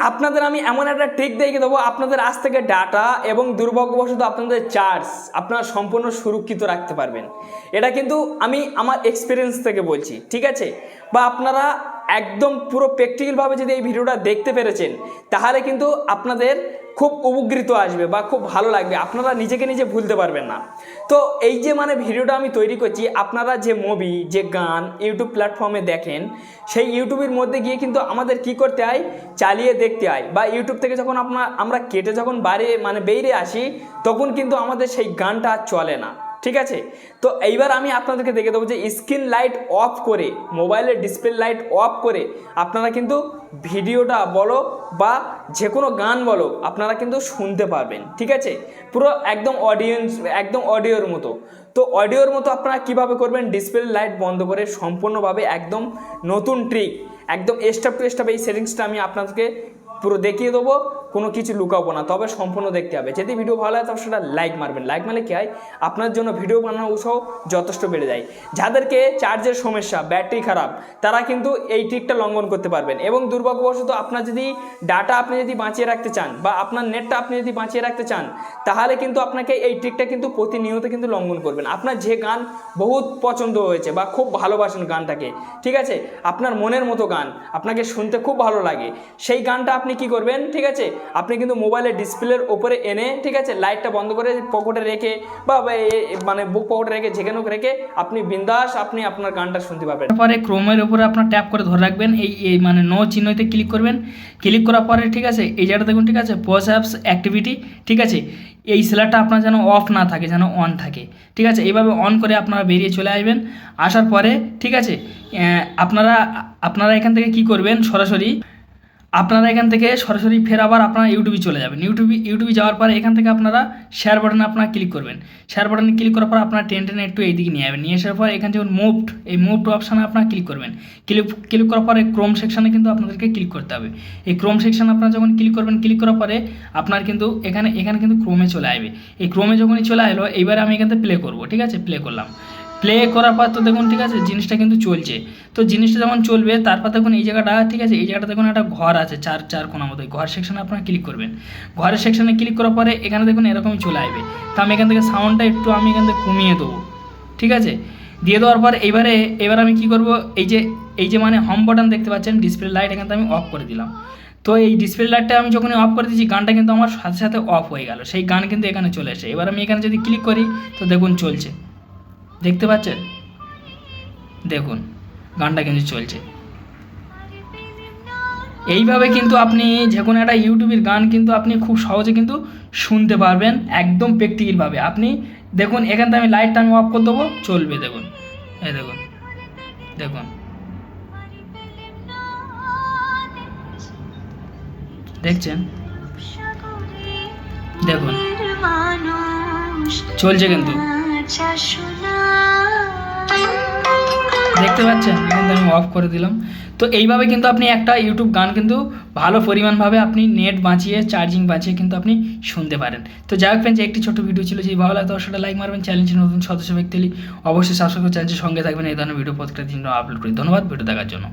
আপনাদের আমি এমন একটা ট্রিক দেখে দেবো, আপনাদের আজ থেকে ডাটা এবং দুর্ভাগ্যবশত আপনাদের চার্জ আপনারা সম্পূর্ণ সুরক্ষিত রাখতে পারবেন। এটা কিন্তু আমি আমার এক্সপিরিয়েন্স থেকে বলছি, ঠিক আছে? বা আপনারা একদম পুরো প্র্যাকটিক্যালভাবে যদি এই ভিডিওটা দেখতে পেরেছেন, তাহলে কিন্তু আপনাদের খুব উপকৃত আসবে বা খুব ভালো লাগবে। আপনারা নিজেকে নিজে ভুলতে পারবেন না। তো এই যে মানে ভিডিওটা আমি তৈরি করছি, আপনারা যে মুভি যে গান ইউটিউব প্ল্যাটফর্মে দেখেন, সেই ইউটিউবের মধ্যে গিয়ে কিন্তু আমাদের কি করতে হয়? চালিয়ে দেখতে হয়। বা ইউটিউব থেকে যখন আপনার, আমরা কেটে যখন বাইরে মানে বেরিয়ে আসি, তখন কিন্তু আমাদের সেই গানটা চলে না। ঠিক আছে? তো এইবার আমি আপনাদেরকে দেখে দেবো যে স্ক্রিন লাইট অফ করে মোবাইলের ডিসপ্লে লাইট অফ করে আপনারা কিন্তু ভিডিওটা বলো বা যে কোনো গান বলো, আপনারা কিন্তু শুনতে পারবেন, ঠিক আছে? পুরো একদম অডিয়েন্স একদম অডিওর মতো। তো অডিওর মতো আপনারা কীভাবে করবেন? ডিসপ্লে লাইট বন্ধ করে সম্পূর্ণভাবে একদম নতুন ট্রিক একদম স্টেপ টু স্টেপ এই সেটিংসটা আমি আপনাদেরকে পুরো দেখিয়ে দেবো। কোনো কিছু লুকাবো না, তবে সম্পূর্ণ দেখতে হবে। যদি ভিডিও ভালো হয় তবে সেটা লাইক মারবেন। লাইক মানে কি হয়? আপনার জন্য ভিডিও বানানোর উৎসাহ যথেষ্ট বেড়ে যায়। যাদেরকে চার্জের সমস্যা ব্যাটারি খারাপ, তারা কিন্তু এই ট্রিকটা লঙ্ঘন করতে পারবেন। এবং দুর্ভাগ্যবশত আপনার যদি ডাটা আপনি যদি বাঁচিয়ে রাখতে চান, বা আপনার নেটটা আপনি যদি বাঁচিয়ে রাখতে চান, তাহলে কিন্তু আপনাকে এই ট্রিকটা কিন্তু প্রতিনিয়ত কিন্তু লঙ্ঘন করবেন। আপনার যে গান বহুত পছন্দ হয়েছে, বা খুব ভালোবাসেন গানটাকে, ঠিক আছে? আপনার মনের মতো গান, আপনাকে শুনতে খুব ভালো লাগে। সেই গানটা আপনি কি করবেন, ঠিক আছে? আপনি কিন্তু মোবাইলের ডিসপ্লের ওপরে এনে, ঠিক আছে, লাইটটা বন্ধ করে পকেটে রেখে বা মানে বুক পকেটে রেখে, যেখানে রেখে আপনি বিন্দাস আপনি আপনার গানটা শুনতে পাবেন তারপরে ক্রোমের উপরে আপনার ট্যাপ করে ধরে রাখবেন, এই এই মানে নো চিহ্নতে ক্লিক করবেন। ক্লিক করার পরে, ঠিক আছে, এই জায়গাটা দেখুন, ঠিক আছে পজ অ্যাপস অ্যাক্টিভিটি ঠিক আছে, এই সেলারটা আপনার যেন অফ না থাকে, যেন অন থাকে, ঠিক আছে, এইভাবে অন করে আপনারা বেরিয়ে চলে আসবেন। আসার পরে, ঠিক আছে আপনারা আপনারা এখান থেকে কি করবেন, সরাসরি আপনারা এখান থেকে সরাসরি ফের আবার আপনারা ইউটিউবে চলে যাবেন। ইউটিউবে ইউটিউবে যাওয়ার পরে এখান থেকে আপনারা শেয়ার বাটনে আপনারা ক্লিক করবেন। শেয়ার বাটনে ক্লিক করার পর আপনারা টেন টেনে একটু এইদিকে নিয়ে যাবেন। নিয়ে আসার পর এখান থেকে মুভড এই মুভড অপশানে আপনারা ক্লিক করবেন। ক্লিক ক্লিক করার পরে ক্রোম সেকশানে কিন্তু আপনাদেরকে ক্লিক করতে হবে। এই ক্রোম সেকশানে আপনারা যখন ক্লিক করবেন ক্লিক করার পরে আপনার কিন্তু এখানে এখানে কিন্তু ক্রোমে চলে আসবে। এই ক্রোমে যখনই চলে আসলো, এইবারে আমি এখান থেকে প্লে করব, ঠিক আছে? প্লে করলাম। প্লে করার পর তো দেখুন, ঠিক আছে, জিনিসটা কিন্তু চলছে। তো জিনিসটা যখন চলবে, তারপর দেখুন এই জায়গাটা, ঠিক আছে, এই জায়গাটা দেখুন একটা ঘর আছে, চার চার কোনার মতো ঘর সেকশনে আপনারা ক্লিক করবেন। ঘরের সেকশনে ক্লিক করার পরে এখানে দেখুন এরকমই চলে আসবে। তো আমি এখান থেকে সাউন্ডটা একটু আমি এখান থেকে কমিয়ে দেবো। ঠিক আছে? দিয়ে দেওয়ার পর এবারে, এবার আমি কি করব? এই যে এই যে মানে হোম বাটন দেখতে পাচ্ছেন ডিসপ্লে লাইট এখান থেকে আমি অফ করে দিলাম। তো এই ডিসপ্লে লাইটটা আমি যখনই অফ করে দিচ্ছি গানটা কিন্তু আমার সাথে সাথে অফ হয়ে গেল। সেই গান কিন্তু এখানে চলে আসে এবার আমি এখানে যদি ক্লিক করি, তো দেখুন চলছে। দেখতে পাচ্ছেন? দেখুন, গানটা কিন্তু চলছে। এইভাবে কিন্তু আপনি যে কোনো একটা ইউটিউবের গান কিন্তু আপনি খুব সহজে কিন্তু শুনতে পারবেন, একদম প্র্যাকটিক্যালভাবে আপনি দেখুন, এখান থেকে আমি লাইটটা আমি অফ করে দেবো, চলবে, দেখুন। এই দেখুন দেখুন। দেখছেন? দেখুন। চলছে কিন্তু। দেখতে পাচ্ছেন? এখন আমি অফ করে দিলাম। তো এইভাবে কিন্তু আপনি একটা ইউটিউব গান কিন্তু ভালো পরিমাণভাবে আপনি নেট বাঁচিয়ে চার্জিং বাঁচিয়ে কিন্তু আপনি শুনতে পারেন। তো যাই হোক ফ্রেন্ডস একটি ছোট ভিডিও ছিল, যদি ভালো লাগে তো সেটা লাইক মারবেন। চ্যালেঞ্জের নতুন সদস্য ব্যক্তি অবশ্যই সাবস্ক্রাইব করে চ্যানেলটির সঙ্গে থাকবেন। এই ধরনের ভিডিও দিন আপলোড করি। ধন্যবাদ ভিডিও দেখার জন্য।